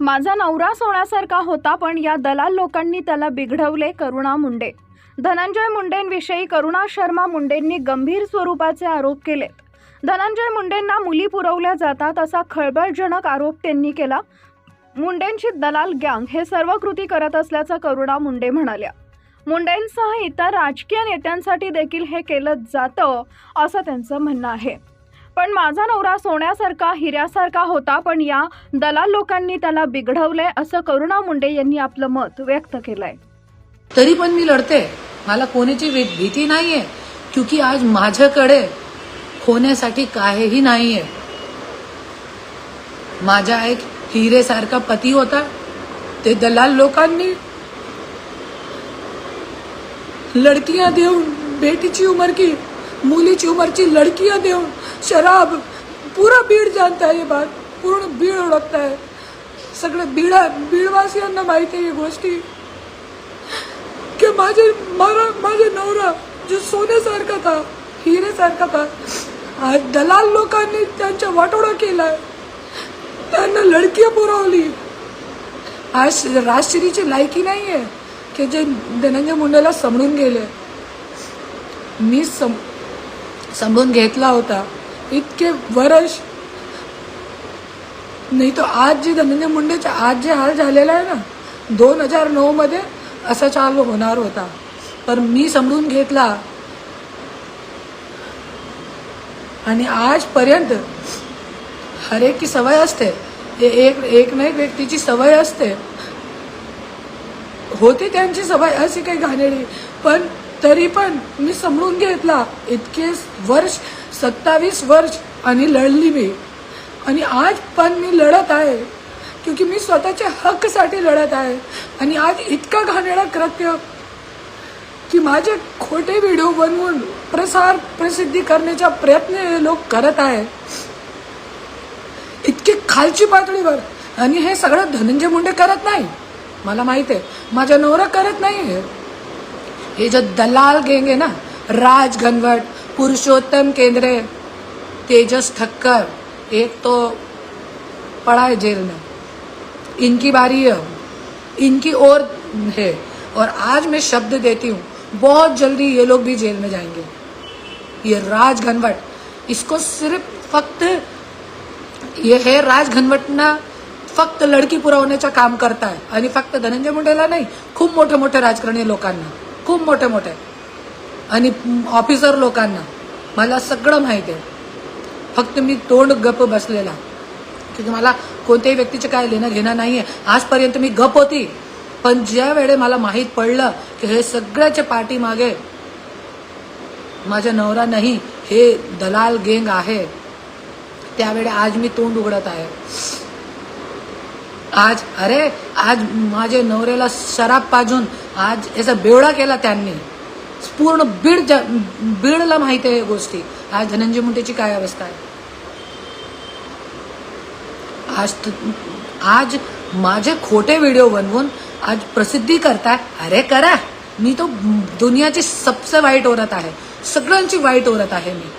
माझा नवरा सोन्यासारखा होता पण या दलाल लोकांनी त्याला बिघडवले करुणा मुंडे. धनंजय मुंडेंविषयी करुणा शर्मा मुंडेंनी गंभीर स्वरूपाचे आरोप केलेत धनंजय मुंडेंना मुली पुरवल्या जातात असा खळबळजनक आरोप त्यांनी केला. मुंडेंची दलाल गँग हे सर्व कृती करत असल्याचं करुणा मुंडे म्हणाल्या. मुंडेंसह इतर राजकीय नेत्यांसाठी देखील हे केलं जातं असं त्यांचं म्हणणं आहे. पण माझा नवरा सोन्यासारखा हिऱ्यासारखा होता पण या दलाल लोकांनी त्याला बिघडवलंय असं करुणा मुंडे यांनी आपलं मत व्यक्त केलंय. तरी पण मी लढते. मला कोणाची भीती नाहीये क्योंकि आज माझ्याकडे होण्यासाठी काहीही नाहीये. माझा एक हिरेसारखा पती होता. ते दलाल लोकांनी लडकिया देऊन बेटीची उमर की मुलीची उमरची लडकिया देऊन शराब पूरा बीड जानता है ये बात पूर्ण बीड ओळखताय है। सगळे बीडा बीडवासियांना माहिती आहे ही गोष्टी। की माझे मरा माझे नवरा जो सोन्यासारखा था हिरेसारखा था आज दलाल लोकांनी त्यांच्या वाटोळा केला त्यांना लडकी पुरवली. आज राजश्रीची लायकी नाही आहे की जे धनंजय मुंडेला समजून गेले. मी सम समजून घेतला होता. इतके वर्ष नाही तो आज जे धनंजय मुंडेचे आज जे हाल झालेला आहे ना दोन हजार नऊ मध्ये चालू होणार होता. पण मी समजून घेतला. आणि आजपर्यंत एक की सवय असते. हे एक एक ना एक व्यक्तीची सवय असते. होती त्यांची सवय अशी काही घाणेरी पण तरी पण मी समजून घेतला. इतके वर्ष सत्तावीस वर्ष आणि लढली मी. आणि आज पण मी लढत आहे क्योंकि मी स्वतःच्या हक्कसाठी लढत आहे. आणि आज इतकं घाणेरडा कृत्य की माझे खोटे व्हिडिओ बनवून प्रसार प्रसिद्धी करण्याचा प्रयत्न हे लोक करत आहे. इतकी खालची पातळीवर. आणि हे सगळं धनंजय मुंडे करत नाही. मला माहीत आहे माझा नवरा करत नाही हे हे जो दलाल गेंग आहे ना राज घनवट पुरुषोत्तम केंद्रे तेजस ठक्कर, एक तो पड़ा है जेल में। इनकी बारी है। इनकी और है। और आज मैं शब्द देती हूँ, बहुत जल्दी ये लोग भी जेल में जाएँगे। ये राज घनवट, इसको सिर्फ़ फक्त, ये है राज घनवटना फक्त लडकी पुरवण्याचं काम करताय आणि फक्त धनंजय मुंडेला नाही खूप मोठे मोठे राजकारणी लोकांना खूप मोठे मोठे आणि ऑफिसर लोकांना मला सगळं माहिती आहे. फक्त मी तोंड गप बसलेला. की मला कोणत्याही व्यक्तीचे काय लेणं घेणं आहे आजपर्यंत मी गप होती. पण ज्या वेळे मला माहीत पडलं की हे सगळ्याच्या पाठीमागे माझा नवरा नाही हे दलाल गेंग आहे त्यावेळे आज मी तोंड उघडत आहे. आज अरे आज माझ्या नवऱ्याला शराब पाजून आज याचा बेवडा केला त्यांनी. पूर्ण बीड ज बीडला माहिती आहे या गोष्टी. आज धनंजय मुंडेची काय अवस्था आहे? आज आज माझे खोटे व्हिडिओ बनवून आज प्रसिद्धी करताय? अरे करा. मी तो दुनियाची सबसे वाईट औरत आहे. सगळ्यांची वाईट औरत आहे मी.